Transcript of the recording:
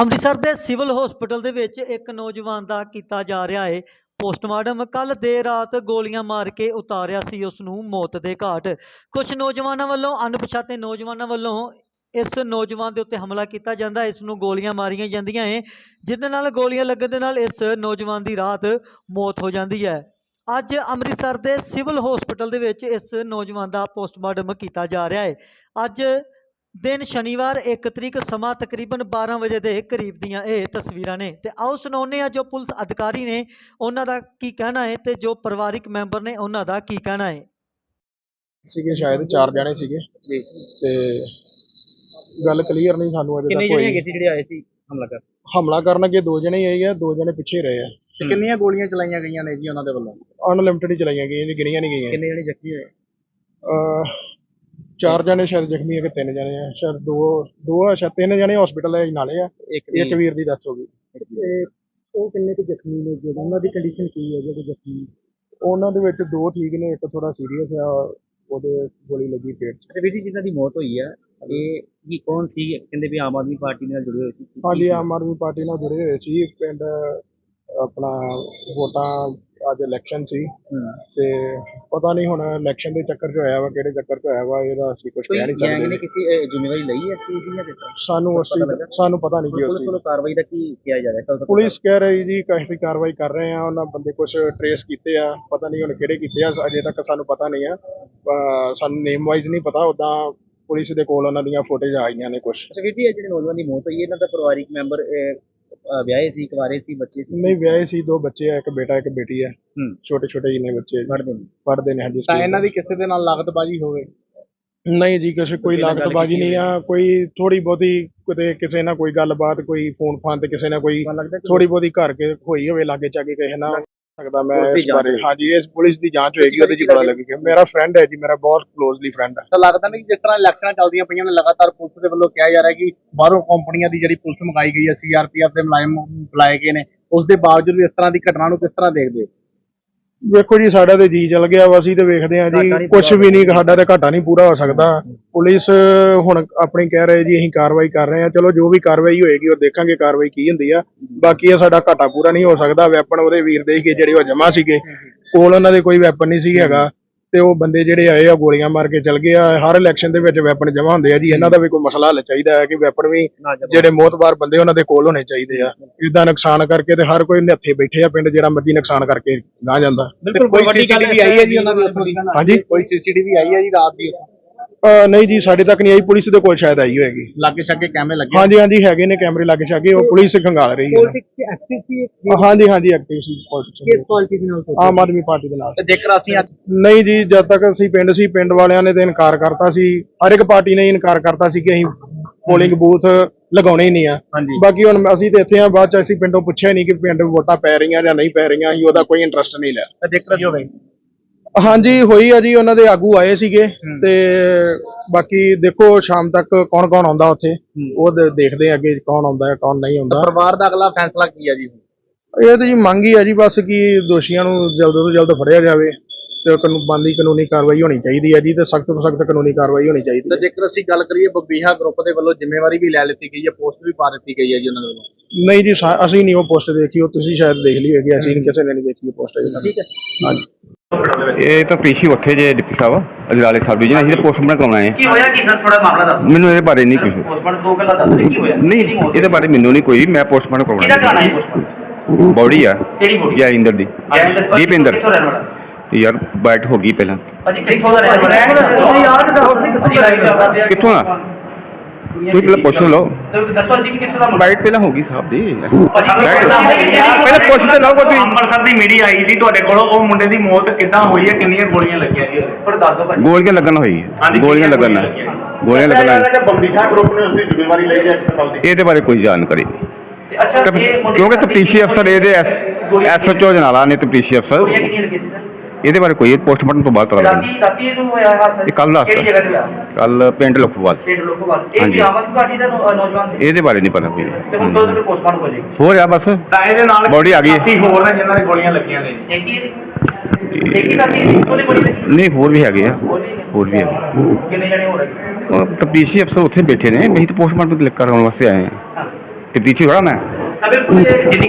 ਅੰਮ੍ਰਿਤਸਰ ਦੇ civil hospital ਦੇ ਵਿੱਚ ਇੱਕ ਨੌਜਵਾਨ ਦਾ ਕੀਤਾ ਜਾ ਰਿਹਾ ਹੈ ਪੋਸਟਮਾਰਟਮ। ਕੱਲ ਦੇਰ ਰਾਤ ਗੋਲੀਆਂ ਮਾਰ ਕੇ ਉਤਾਰਿਆ ਸੀ ਉਸ ਨੂੰ ਮੌਤ ਦੇ ਘਾਟ। ਕੁਝ ਨੌਜਵਾਨਾਂ ਵੱਲੋਂ, ਅਣਪਛਾਤੇ ਨੌਜਵਾਨਾਂ ਵੱਲੋਂ ਇਸ ਨੌਜਵਾਨ ਦੇ ਉੱਤੇ ਹਮਲਾ ਕੀਤਾ ਜਾਂਦਾ। ਹੈ ਇਸ ਨੂੰ ਗੋਲੀਆਂ ਮਾਰੀਆਂ ਜਾਂਦੀਆਂ ਹੈ ਜਿਹਦੇ ਨਾਲ ਗੋਲੀਆਂ ਲੱਗਣ ਦੇ ਨਾਲ ਇਸ ਨੌਜਵਾਨ ਦੀ ਰਾਤ ਮੌਤ ਹੋ ਜਾਂਦੀ ਹੈ। ਅੱਜ ਅੰਮ੍ਰਿਤਸਰ ਦੇ ਸਿਵਲ ਹਸਪੀਟਲ ਦੇ ਵਿੱਚ ਇਸ ਨੌਜਵਾਨ ਦਾ ਪੋਸਟਮਾਰਟਮ ਕੀਤਾ ਜਾ ਰਿਹਾ ਹੈ ਅੱਜ ਦਿਨ ਸ਼ਨੀਵਾਰ 1 ਤਰੀਕ ਸਮਾਂ ਤਕਰੀਬਨ 12 ਵਜੇ ਦੇ ਕਰੀਬ ਦੀਆਂ ਇਹ ਤਸਵੀਰਾਂ ਨੇ। ਤੇ ਆਓ ਸੁਣਾਉਂਦੇ ਆ ਜੋ ਪੁਲਿਸ ਅਧਿਕਾਰੀ ਨੇ ਉਹਨਾਂ ਦਾ ਕੀ ਕਹਿਣਾ ਹੈ ਤੇ ਜੋ ਪਰਿਵਾਰਿਕ ਮੈਂਬਰ ਨੇ ਉਹਨਾਂ ਦਾ ਕੀ ਕਹਿਣਾ ਹੈ। ਸੀਗੇ ਸ਼ਾਇਦ ਚਾਰ ਜਣੇ ਸੀਗੇ। ਜੀ। ਤੇ ਗੱਲ ਕਲੀਅਰ ਨਹੀਂ ਸਾਨੂੰ ਅਜੇ ਕਿੰਨੇ ਤੱਕ ਜਣੇ ਹੈਗੇ ਹੋਈ ਸੀ ਜਿਹੜੇ ਆਏ ਸੀ ਹਮਲਾ ਕਰ ਹਮਲਾ ਕਰਨ ਅੱਗੇ ਦੋ ਜਣੇ ਹੀ ਆਏ ਆ ਦੋ ਜਣੇ ਪਿੱਛੇ ਰਹੇ ਆ। ਤੇ ਕਿੰਨੀਆਂ ਗੋਲੀਆਂ ਚਲਾਈਆਂ ਗਈਆਂ ਨੇ ਜੀ ਉਹਨਾਂ ਦੇ ਵੱਲੋਂ? ਅਨਲਿਮਟਿਡ ਚਲਾਈਆਂ ਗਈਆਂ ਜੀ ਗਿਣੀਆਂ ਨਹੀਂ ਗਈਆਂ। ਕਿੰਨੇ ਜਣੇ ਜ਼ਖਮੀ ਹੋਏ? ਅਹ ਚਾਰ ਜਣੇ ਸ਼ਾਇਦ ਜ਼ਖਮੀ ਹੈ ਕਿ ਤਿੰਨ ਜਣੇ ਆ ਸ਼ਾਇਦ ਦੋ ਦੋ ਆ ਸ਼ਾਇਦ ਤਿੰਨ ਜਣੇ ਹਸਪੀਟਲ ਦੇ ਨਾਲੇ ਆ ਇੱਕ ਇੱਕ ਵੀਰ ਦੀ ਦੱਸ ਹੋ ਗਈ। ਤੇ ਉਹ ਕਿੰਨੇ ਕੁ ਜ਼ਖਮੀ ਨੇ ਜਦੋਂ ਉਹਨਾਂ ਦੀ ਕੰਡੀਸ਼ਨ ਕੀ ਹੈ ਜਿਹੜੇ ਜ਼ਖਮੀ? ਉਹਨਾਂ ਦੇ ਵਿੱਚ ਦੋ ਠੀਕ ਨੇ ਇੱਕ ਥੋੜਾ ਸੀਰੀਅਸ ਆ ਉਹਦੇ ਗੋਲੀ ਲੱਗੀ ਪੇਟ 'ਚ। ਅੱਛਾ ਵੀਰ ਜੀ ਜਿਨ੍ਹਾਂ ਦੀ ਮੌਤ ਹੋਈ ਹੈ ਇਹ ਕੀ ਕੌਣ ਸੀ? ਕਹਿੰਦੇ ਵੀ ਆਮ ਆਦਮੀ ਪਾਰਟੀ ਨਾਲ ਜੁੜੇ ਹੋਏ ਸੀ। ਹਾਂਜੀ? ਆਮ ਆਦਮੀ ਪਾਰਟੀ ਨਾਲ ਜੁੜੇ ਹੋਏ ਸੀ ਪਿੰਡ ਆਪਣਾ ਵੋਟਾਂ ਅੱਜ ਇਲੈਕਸ਼ਨ ਸੀ। ਤੇ ਪਤਾ ਨਹੀਂ ਹੁਣ ਇਲੈਕਸ਼ਨ ਦੇ ਚੱਕਰ 'ਚ ਹੋਇਆ ਵਾ ਕਿਹੜੇ ਚੱਕਰ 'ਚ ਹੋਇਆ ਵਾ ਇਹਦਾ ਅਸੀਂ ਕੁਝ ਕਹਿ ਨਹੀਂ ਗੈਂਗ ਨੇ ਸਕਦੇ ਕਿਸੇ ਅਹ, ਜ਼ਿੰਮੇਵਾਰੀ ਲਈ ਹੈ ਇਸ ਚੀਜ਼ ਦੀ ਜਾਂ ਕਿੱਦਾਂ? ਸਾਨੂੰ ਲੱਗਾ? ਦਾ- ਸਾਨੂੰ ਪਤਾ ਨਹੀਂ ਜੀ ਉਸ ਪੁਲਿਸ ਚੀਜ਼ ਵੱਲੋਂ ਕਾਰਵਾਈ ਦਾ ਕੀ ਕਿਹਾ ਜਾ ਰਿਹਾ? ਕਦੋਂ ਤੱਕ ਪੁਲਿਸ ਕਹਿ ਰਹੀ ਜੀ ਕਿ ਅਸੀਂ ਕਾਰਵਾਈ ਕਰ ਰਹੇ ਆ ਉਹਨਾਂ ਬੰਦੇ ਕੁਝ ਟਰੇਸ ਕੀਤੇ ਆ ਪਤਾ ਨਹੀਂ ਹੁਣ ਕਿਹੜੇ ਕੀਤੇ ਆ ਅਜੇ ਤੱਕ ਸਾਨੂੰ ਪਤਾ ਨਹੀਂ ਆ। ਅਹ ਸਾਨੂੰ ਨੇਮ ਵਾਈਜ਼ ਨਹੀਂ ਪਤਾ ਉਦਾਂ ਪੁਲਿਸ ਦੇ ਕੋਲ ਉਹਨਾਂ ਦੀਆਂ ਫੋਟੋਜ਼ ਆਈਆਂ ਨੇ ਕੁਝ ਅੱਛਾ ਵੀਰ ਜੀ ਇਹ ਜਿਹੜੇ ਨੌਜਵਾਨ ਦੀ ਮੌਤ ਹੋਈ ਹੈ, ਇਹਨਾਂ ਦਾ ਪਰਿਵਾਰਿਕ ਮੈਂਬਰ ਵਿਆਹੇ ਸੀ ਕੁਆਰੇ ਸੀ ਬੱਚੇ ਸੀ? ਨਹੀਂ ਵਿਆਹੇ ਸੀ ਦੋ ਬੱਚੇ ਆ ਇੱਕ ਬੇਟਾ ਇੱਕ ਬੇਟੀ ਆ। ਹੂੰ। ਛੋਟੇ ਛੋਟੇ ਜਿਹੇ ਨੇ ਬੱਚੇ। ਪੜ੍ਹਦੇ ਨੇ? ਪੜ੍ਹਦੇ ਨੇ ਹਾਂਜੀ ਤਾਂ ਸਕੂਲ ਇਹਨਾਂ ਦੀ ਕਿਸੇ ਦੇ ਨਾਲ ਲਾਗਤਬਾਜ਼ੀ ਹੋਵੇ? ਨਹੀਂ ਜੀ ਕਿਸੇ ਕੋਈ ਨਾਲ ਗੱਲ ਲਾਗਤਬਾਜ਼ੀ ਕੀਤੀ ਨਹੀਂ ਆ। ਕੋਈ ਥੋੜੀ ਬਹੁਤੀ ਕਿਤੇ ਕਿਸੇ ਨਾਲ ਕੋਈ ਗੱਲਬਾਤ ਕੋਈ ਫੋਨ ਫਾਨ ਤੇ ਕਿਸੇ ਨਾਲ ਕੋਈ ਮੈਨੂੰ ਲੱਗਦਾ ਕਿ ਥੋੜੀ ਬਹੁਤੀ ਘਰ ਕੇ ਹੋਈ ਹੋਵੇ ਲਾਗੇ ਚਾਗੇ ਕਿਸੇ ਨਾਲ? ਸਕਦਾ ਮੈਂ ਇਸ ਬਾਰੇ। ਹਾਂਜੀ ਇਸ ਪੁਲਿਸ ਦੀ ਜਾਂਚ ਹੋਏਗੀ ਉਹਦੇ 'ਚ ਪਤਾ ਲੱਗੇਗਾ। ਮੇਰਾ ਫਰੈਂਡ ਹੈ ਜੀ ਮੇਰਾ ਬਹੁਤ ਕਲੋਜ਼ਲੀ ਫਰੈਂਡ ਹੈ। ਤਾਂ ਲੱਗਦਾ ਨਹੀਂ ਜਿਸ ਤਰ੍ਹਾਂ ਇਲੈਕਸ਼ਨਾਂ ਚੱਲਦੀਆਂ ਪਈਆਂ ਨੇ ਲਗਾਤਾਰ ਪੁਲਿਸ ਦੇ ਵੱਲੋਂ ਕਿਹਾ ਜਾ ਰਿਹਾ ਕਿ ਬਾਹਰੋਂ ਕੰਪਨੀਆਂ ਦੀ ਜਿਹੜੀ ਪੁਲਿਸ ਮੰਗਾਈ ਗਈ ਹੈ ਸੀਆਰਪੀਐਫ ਦੇ ਮੁਲਾਜ਼ਮ ਬੁਲਾਏ ਗਏ ਨੇ ਉਸ ਦੇ ਬਾਵਜੂਦ ਵੀ ਇਸ ਤਰ੍ਹਾਂ ਦੀ ਘਟਨਾ ਨੂੰ ਕਿਸ ਤਰ੍ਹਾਂ ਦੇਖਦੇ ਹੋ? ਵੇਖੋ ਜੀ ਸਾਡਾ ਤੇ ਜੀ ਚਲ ਗਿਆ ਵਾ ਅਸੀਂ ਤੇ ਵੇਖਦੇ ਆ ਜੀ ਕੁਝ ਵੀ ਨਹੀਂ ਸਾਡਾ ਤੇ ਘਾਟਾ ਨਹੀਂ ਪੂਰਾ ਹੋ ਸਕਦਾ। ਪੁਲਿਸ ਹੁਣ ਆਪਣੀ ਕਹਿ ਰਹੇ ਜੀ ਅਸੀਂ ਕਾਰਵਾਈ ਕਰ ਰਹੇ ਆ ਚਲੋ ਜੋ ਵੀ ਕਾਰਵਾਈ ਹੋਏਗੀ ਉਹ ਦੇਖਾਂਗੇ ਕਾਰਵਾਈ ਕੀ ਹੁੰਦੀ ਆ। ਬਾਕੀ ਇਹ ਸਾਡਾ ਘਾਟਾ ਪੂਰਾ ਨਹੀਂ ਹੋ ਸਕਦਾ। ਵੈਪਨ ਉਹਦੇ ਵੀਰ ਦੇ ਸੀਗੇ ਜਿਹੜੇ ਉਹ ਜਮਾ ਸੀਗੇ। ਕੋਲ ਉਹਨਾਂ ਦੇ ਕੋਈ ਵੈਪਨ ਨਹੀਂ ਸੀ ਹੈਗਾ। ਤੇ ਉਹ ਬੰਦੇ ਜਿਹੜੇ ਆਏ ਆ ਗੋਲੀਆਂ ਮਾਰ ਕੇ ਚਲ ਗਏ ਆ। ਹਰ ਇਲੈਕਸ਼ਨ ਦੇ ਵਿੱਚ ਵੈਪਨ ਜਮਾ ਹੁੰਦੇ ਆ ਜੀ। ਇਹਨਾਂ ਦਾ ਵੀ ਕੋਈ ਮਸਲਾ ਹੱਲ ਚਾਹੀਦਾ ਹੈ ਕਿ ਵੈਪਨ ਵੀ ਜਿਹੜੇ ਮੋਤਬਾਰ ਬੰਦੇ ਉਹਨਾਂ ਦੇ ਕੋਲ ਹੋਣੇ ਚਾਹੀਦੇ ਆ। ਇਦਾਂ ਨੁਕਸਾਨ ਕਰਕੇ ਤੇ ਹਰ ਕੋਈ ਨਿਹੱਥੇ ਬੈਠੇ ਆ ਪਿੰਡ ਜਿਹੜਾ ਮਰਜ਼ੀ ਨੁਕਸਾਨ ਕਰਕੇ ਨਾ ਜਾਂਦਾ। ਬਿਲਕੁਲ ਕੋਈ ਸੀਸੀਟੀਵੀ ਆਈ ਹੈ ਜੀ ਉਹਨਾਂ ਦੀ ਉੱਥੋਂ ਦੀ? ਹਾਂਜੀ? ਕੋਈ ਸੀਸੀਟੀਵੀ ਆਈ ਹੈ ਜੀ ਰਾਤ ਦੀ ਉੱਥੋਂ? ਅਹ ਨਹੀਂ ਜੀ ਸਾਡੇ ਤੱਕ ਨਹੀਂ ਆਈ ਪੁਲਿਸ ਦੇ ਕੋਲ ਸ਼ਾਇਦ ਆਈ ਹੋਏਗੀ। ਲਾਗੇ ਛਾਗੇ ਕੈਮਰੇ ਲੱਗੇ ਹਾਂਜੀ ਹਾਂਜੀ ਹੈਗੇ ਨੇ ਕੈਮਰੇ ਲੱਗੇ ਛਾਗੇ ਉਹ ਪੁਲਿਸ ਖੰਗਾਲ ਰਹੀ ਹੈ। ਐਕਟਿਵ ਸੀ ਹਾਂਜੀ ਹਾਂਜੀ ਐਕਟਿਵ ਸੀ ਪੁਲਿਸ ਪਾਰਟੀ ਦੇ ਨਾਲ ਆਮ ਆਦਮੀ ਪਾਰਟੀ ਦੇ ਨਾਲ। ਤੇ ਜੇਕਰ ਅਸੀਂ ਅੱਜ ਨਹੀਂ ਜੀ ਜਦ ਤੱਕ ਅਸੀਂ ਪਿੰਡ ਸੀ ਪਿੰਡ ਵਾਲਿਆਂ ਨੇ ਤੇ ਇਨਕਾਰ ਕਰਤਾ ਸੀ ਹਰ ਇੱਕ ਪਾਰਟੀ ਨੇ ਹੀ ਇਨਕਾਰ ਕਰਤਾ ਸੀ ਕਿ ਅਸੀਂ ਪੋਲਿੰਗ ਬੂਥ ਲਗਾਉਣੇ ਹੀ ਨਹੀਂ ਆ। ਹਾਂਜੀ। ਬਾਕੀ ਹੁਣ ਅਸੀਂ ਤੇ ਇੱਥੇ ਆ ਬਾਅਦ ਚ ਅਸੀਂ ਪਿੰਡੋਂ ਪੁੱਛਿਆ ਨਹੀਂ ਕਿ ਪਿੰਡ ਵੋਟਾਂ ਪੈ ਰਹੀਆਂ ਜਾਂ ਨਹੀਂ ਪੈ ਰਹੀਆਂ ਅਸੀਂ ਉਹਦਾ ਕੋਈ ਇੰਟਰਸਟ ਨਹੀਂ ਲਿਆ। ਤਾਂ ਜੇਕਰ ਅਸੀਂ ਹੋਵੇ ਹਾਂਜੀ ਹੋਈ ਆ ਜੀ ਉਹਨਾਂ ਦੇ ਆਗੂ ਆਏ ਸੀਗੇ ਤੇ ਬਾਕੀ ਦੇਖੋ ਸ਼ਾਮ ਤੱਕ ਕੌਣ ਕੌਣ ਆਉਂਦਾ ਉੱਥੇ ਉਹ ਦੇ- ਦੇਖਦੇ ਆ ਅੱਗੇ ਕੌਣ ਆਉਂਦਾ ਹੈ ਕੌਣ ਨਹੀਂ ਆਉਂਦਾ। ਪਰਿਵਾਰ ਦਾ ਅਗਲਾ ਫੈਸਲਾ ਕੀ ਹੈ ਜੀ ਇਹ ਤਾਂ ਜੀ ਮੰਗ ਹੀ ਆ ਜੀ ਬਸ ਕਿ ਦੋਸ਼ੀਆਂ ਨੂੰ ਜਲਦ ਤੋਂ ਜਲਦ ਫੜਿਆ ਜਾਵੇ ਤੇ ਕਾਨੂੰਨ ਬੰਦੀ ਕਾਨੂੰਨੀ ਕਾਰਵਾਈ ਹੋਣੀ ਚਾਹੀਦੀ ਹੈ ਜੀ ਤੇ ਸਖਤ ਤੋਂ ਸਖਤ ਕਾਨੂੰਨੀ ਕਾਰਵਾਈ ਹੋਣੀ ਚਾਹੀਦੀ ਤੇ ਹੈ ਜੇਕਰ ਅਸੀਂ ਗੱਲ ਕਰੀਏ ਬਬੀਹਾ ਗਰੁੱਪ ਦੇ ਵੱਲੋਂ ਜ਼ਿੰਮੇਵਾਰੀ ਵੀ ਲੈ ਲਿੱਤੀ ਗਈ ਹੈ ਪੋਸਟ ਵੀ ਪਾ ਦਿੱਤੀ ਗਈ ਹੈ ਜੀ ਉਹਨਾਂ ਦੇ ਵੱਲੋਂ। ਨਹੀਂ ਜੀ ਸਾ- ਅਸੀਂ ਨਹੀਂ ਉਹ ਪੋਸਟ ਦੇਖੀ ਉਹ ਤੁਸੀਂ ਸ਼ਾਇਦ ਦੇਖ ਲਈ ਹੋਗੀ ਅਸੀਂ ਨਹੀਂ ਕਿਸੇ ਨੇ ਨਹੀਂ ਦੇਖੀ ਉਹ ਪੋਸਟ ਠੀਕ ਹੈ। ਹਾਂਜੀ। ਇਹ ਤਾਂ ਪੇਸ਼ੀ ਉੱਥੇ ਜੇ ਡਿਪਟੀ ਸਾਹਿਬ ਅਜਨਾਲੇ ਸਬ ਡਿਵੀਜ਼ਨ ਅਸੀਂ ਤਾਂ ਪੋਸਟਮਾਰਟਮ ਕਰਾਉਣਾ ਹੈ। ਕੀ ਹੋਇਆ ਕੀ ਸਰ? ਥੋੜਾ ਮਾਮਲਾ ਦੱਸੋ। ਮੈਨੂੰ ਇਹਦੇ ਬਾਰੇ ਨਹੀਂ ਕੁਝ ਪੋਸਟਮਾਰਟਮ ਦੋ ਗੱਲਾਂ ਦੱਸ ਕੀ ਹੋਇਆ? ਨਹੀਂ ਇਹਦੇ ਬਾਰੇ ਮੈਨੂੰ ਨਹੀਂ ਕੋਈ ਮੈਂ ਪੋਸਟਮਾਰਟਮ ਕਿਹਦਾ ਕਰਾਣਾ ਕਰਾਉਣਾ ਹੈ ਪੋਸਟਮਾਰਟਮ ਬੌੜੀ ਆ। ਕਿਹੜੀ ਬੋਡੀ? ਜੈਇੰਦਰ ਦੀ। ਦੀਪਿੰਦਰ। ਕਿੱਥੋਂ ਰਹਿਣ ਵਾਲਾ? ਯਾਰ ਬਾਈਟ ਹੋ ਗਈ ਪਹਿਲਾਂ। ਅਜੀ ਕਿੱਥੋਂ ਦਾ ਰਹਿਣ ਵਾਲਾ? ਹੈ ਯਾਦ ਦੱਸੋ ਕਿੱਥੋਂ ਦਾ ਰਹਿਣ ਵਾਲਾ ਹੈ ਕਿੱਥੋਂ ਆ ਤੁਸੀਂ ਪਹਿਲਾਂ ਪੁੱਛ ਲਓ। ਤੇ ਦੱਸੋ ਜੀ ਕਿ ਕਿੱਥੋਂ ਦਾ ਮੁੰਡਾ? ਬਾਈਟ ਪਹਿਲਾਂ ਹੋ ਗਈ ਸਾਹਿਬ ਦੀ? ਪਹਿਲਾਂ ਪੁੱਛ ਤੇ ਲਓ ਕੋਈ ਅੰਮ੍ਰਿਤਸਰ ਦੀ ਮੀਡੀਆ ਆਈ ਸੀ ਤੁਹਾਡੇ ਕੋਲ ਉਹ ਮੁੰਡੇ ਦੀ ਮੌਤ ਕਿੱਦਾਂ ਹੋਈ ਹੈ ਕਿੰਨੀਆਂ ਗੋਲੀਆਂ ਲੱਗੀਆਂ ਜੀ? ਪਰ ਦੱਸ ਦਿਓ ਭਾਜੀ। ਗੋਲੀਆਂ ਲੱਗਣ ਹੋਈ ਹੈ। ਹਾਂਜੀ, ਗੋਲੀਆਂ ਲੱਗਣ ਨਾਲ ਗੋਲੀਆਂ ਲੱਗਣ ਨਾਲ ਕਿ ਬੰਬੀਸ਼ਾ ਗਰੁੱਪ ਨੇ ਉਸ ਦੀ ਜ਼ਿੰਮੇਵਾਰੀ ਲਈ ਹੈ ਹਸਪਤਾਲ ਦੀ। ਇਹਦੇ ਬਾਰੇ ਕੋਈ ਜਾਣਕਾਰੀ ਨਹੀਂ। ਤੇ ਅੱਛਾ ਇਹ ਮੁੰਡੇ ਕਿਉਂਕਿ ਤਫਤੀਸ਼ੀ ਅਫਸਰ ਇਹਦੇ ਐਸਐਚਓ ਜਨਾਲਾ ਨੇ ਤਫਤੀਸ਼ੀ ਅਫਸਰ। ਗੋਲੀਆਂ ਕਿੰਨੀਆਂ ਲੱਗੀਆਂ ਸੀ ਸਰ? ਇਹਦੇ ਬਾਰੇ ਕੋਈ ਪੋਸਟਮਾਰਟਮ ਤੋਂ ਬਾਅਦ ਪਤਾ ਲੱਗਣਾ ਰਾਤੀ ਰਾਤੀ ਇਹਨੂੰ ਹੋਇਆ ਹਾਦਸਾ ਇਹ ਕੱਲ੍ਹ ਦਾ ਕਿਹੜੀ। ਜਗ੍ਹਾ ਤੇ ਹੋਇਆ? ਕੱਲ ਪਿੰਡ ਲਖੋਵਾਲ ਪਿੰਡ ਲੋਕੋਵਾਲ ਇਹ ਹਾਂਜੀ। ਪਾਰਟੀ ਦਾ ਨੌ- ਨੌਜਵਾਨ ਸੀ। ਇਹਦੇ ਬਾਰੇ ਨਹੀਂ ਪਤਾ ਕੋਈ। ਤੇ ਹੁਣ ਦੋ ਦਿਨ ਪੋਸਟਮਾਰਟਮ ਹੋ ਜਾਏਗੀ। ਹੋ ਰਿਹਾ ਬਸ। ਤਾਂ ਇਹਦੇ ਨਾਲ Body ਆ ਗਈ। ਹੈ। ਸਾਥੀ ਹੋਰ ਨੇ ਜਿਨ੍ਹਾਂ ਦੇ ਗੋਲੀਆਂ ਲੱਗੀਆਂ ਨੇ। ਇੱਕ ਹੀ ਇੱਕ ਹੀ ਸਾਥੀ ਉਹਦੇ ਕੋਲ ਲੱਗੀ। ਨਹੀਂ ਹੋਰ ਵੀ ਹੈਗੇ ਆ। ਹੋਰ ਵੀ ਹੈਗੇ? ਕਿੰਨੇ ਜਣੇ ਹੋ ਰਹੇ ਉਹ ਤਫਤੀਸ਼ੀ ਅਫਸਰ ਉੱਥੇ ਬੈਠੇ ਨੇ। ਅਸੀਂ ਤਾਂ ਪੋਸਟਮਾਰਟਮ ਕਰਾਉਣ ਵਾਸਤੇ ਆਏ ਹਾਂ। ਹਾਂ। ਪਿੱਛੇ ਥੋੜਾ ਮੈਂ? ਤਾਂ ਬਿਲਕੁਲ ਇਹ ਜਿੰਨੀ